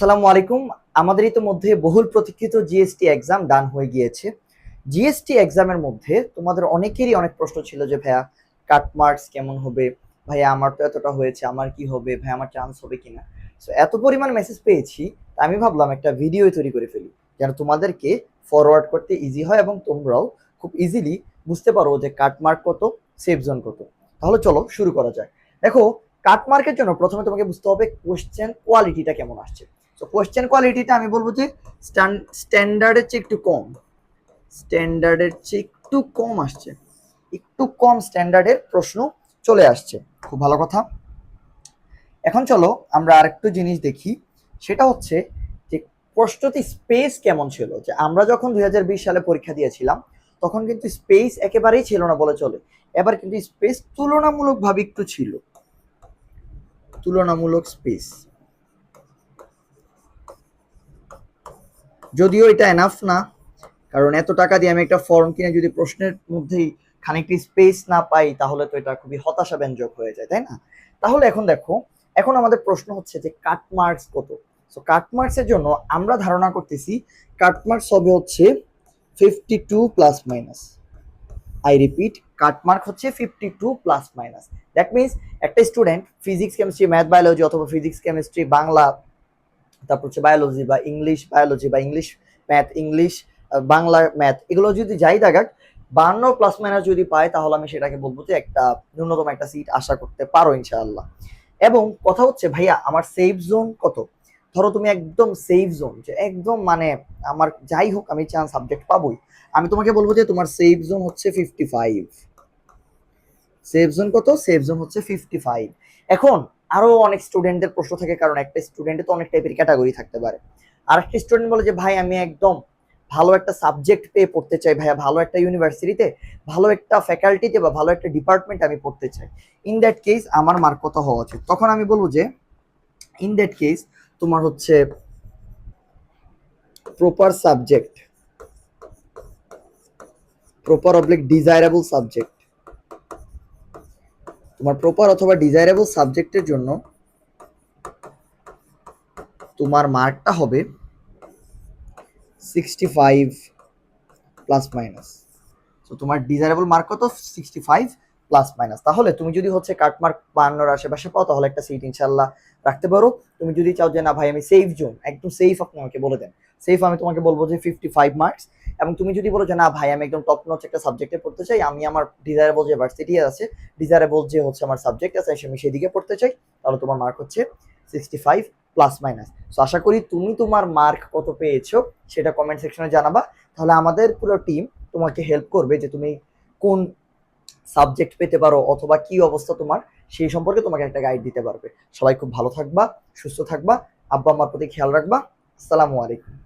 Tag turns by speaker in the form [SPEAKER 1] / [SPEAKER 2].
[SPEAKER 1] আসসালামু আলাইকুম। আমাদের ইতিমধ্যে বহুল প্রতীক্ষিত জিএসটি এক্সাম ডান হয়ে গিয়েছে। জিএসটি এক্সামের মধ্যে তোমাদের অনেকেরই অনেক প্রশ্ন ছিল যে, ভাইয়া কাট মার্কস কেমন হবে? ভাইয়া, আমার তো এতটা হয়েছে, আমার কি হবে? ভাই আমার চান্স হবে কিনা? সো এত পরিমাণ মেসেজ পেয়েছি আমি ভাবলাম একটা ভিডিও তৈরি করে ফেলি, যেন তোমাদেরকে ফরওয়ার্ড করতে ইজি হয় এবং তোমরাও খুব ইজিলি বুঝতে পারো যে কাট মার্ক কত সেফ জোন কত। তাহলে চলো শুরু করা যায় দেখো কাট মার্কের জন্য প্রথমে তোমাকে বুঝতে হবে কোশ্চেন কোয়ালিটিটা কেমন আসছে। তো কোশ্চেন কোয়ালিটিটা আমি বলব যে স্ট্যান্ডার্ডের চেয়ে একটু কম। স্ট্যান্ডার্ডের চেয়ে একটু কম আসছে। একটু কম স্ট্যান্ডার্ডের প্রশ্ন চলে আসছে। খুব ভালো কথা। এখন চলো আমরা আরেকটু জিনিস দেখি। সেটা হচ্ছে যে, প্রশ্নটি স্পেস কেমন ছিল? যে, আমরা যখন দুই হাজার বিশ সালে পরীক্ষা দিয়েছিলাম, তখন কিন্তু স্পেস একেবারেই ছিল না বলে চলে। এবার কিন্তু স্পেস তুলনামূলকভাবে একটু ছিল। তুলনামূলক স্পেস যদিও এটা এনাফ না, কারণ এত টাকা দিয়ে আমি একটা ফর্ম কিনে যদি প্রশ্নের মধ্যেই খানিকটি স্পেস না পাই, তাহলে তো এটা খুবই হতাশা ব্যঞ্জক হয়ে যায়, তাই না? তাহলে এখন দেখো, এখন আমাদের প্রশ্ন হচ্ছে যে কাট মার্কস কত? সো কাট মার্কসের জন্য আমরা ধারণা করতেছি কাট মার্কস হবে হচ্ছে fifty two plus minus I repeat cut mark হচ্ছে fifty two plus minus that means একটা student physics chemistry math biology অথবা ফিজিক্স কেমিস্ট্রি বাংলা তারপর হচ্ছে বায়োলজি বা ইংলিশ বায়োলজি বা English math English Bangla math এগুলো যদি যাই দেখাক, বান্ন প্লাস মাইনাস যদি পায় তাহলে আমি সেটাকে বলব যে একটা ন্যূনতম একটা সিট আশা করতে পারো ইনশাআল্লাহ। এবং কথা হচ্ছে, ভাইয়া, আমার সেফ জোন কত? ধরো তুমি একদম সেফ জোন যে একদম মানে আমার যাই হোক, আমি চান্স সাবজেক্ট পাবোই। আমি তোমাকে বলব যে তোমার সেফ জোন হচ্ছে ফিফটি ফাইভ সেফ জোন কত? সেফ জোন হচ্ছে ফিফটি ফাইভ এখন আরও অনেক স্টুডেন্টদের প্রশ্ন থাকে, কারণ একটা স্টুডেন্টে তো অনেক টাইপের ক্যাটাগরি থাকতে পারে। আর একটা স্টুডেন্ট বলে যে, ভাই, আমি একদম ভালো একটা সাবজেক্ট পেয়ে পড়তে চাই, ভাইয়া, ভালো একটা ইউনিভার্সিটিতে ভালো একটা ফ্যাকাল্টিতে বা ভালো একটা ডিপার্টমেন্ট আমি পড়তে চাই। ইন দ্যাট কেস আমার মার্ক কত হওয়া উচিত? তখন আমি বলব যে ইন দ্যাট কেস তোমার হচ্ছে proper subject proper oblique desirable subject তোমার প্রপার অথবা ডিজায়ারেবল সাবজেক্টের জন্য তোমার মার্কটা হবে সিক্সটি ফাইভ প্লাস মাইনাস তো তোমার ডিজায়ারেবল মার্ক কত? সিক্সটি ফাইভ প্লাস মাইনাস তাহলে তুমি যদি হচ্ছে কাট মার্ক বান্নর আশেপাশে পাও, তাহলে একটা সিট ইনশাল্লাহ রাখতে পারো। তুমি যদি চাও যে, না ভাই, আমি সেফ জোন একদম সেফ আপনি আমাকে বলে দেন। সেফ আমি তোমাকে বলব যে ফিফটি ফাইভ মার্কস এবং তুমি যদি বলো যে, না ভাই, আমি একদম টপ নচ একটা সাবজেক্টে পড়তে চাই, আমি আমার ডিজায়ারেবল যে ভার্সিটি আছে ডিজায়ারেবল যে হচ্ছে আমার সাবজেক্ট আছে, আমি সেদিকে পড়তে চাই, তাহলে তোমার মার্ক হচ্ছে সিক্সটি ফাইভ প্লাস মাইনাস তো আশা করি তুমি তোমার মার্ক কত পেয়েছ, সেটা কমেন্ট সেকশনে জানাবা। তাহলে আমাদের পুরো টিম তোমাকে হেল্প করবে যে তুমি কোন সাবজেক্ট পেতে পারো অথবা কি অবস্থা তোমার, সেই সম্পর্কে তোমাকে একটা গাইড দিতে পারবে। সবাই খুব ভালো থাকবা, সুস্থ থাকবা আব্বা আম্মার প্রতি খেয়াল রাখবা। আসসালামু আলাইকুম।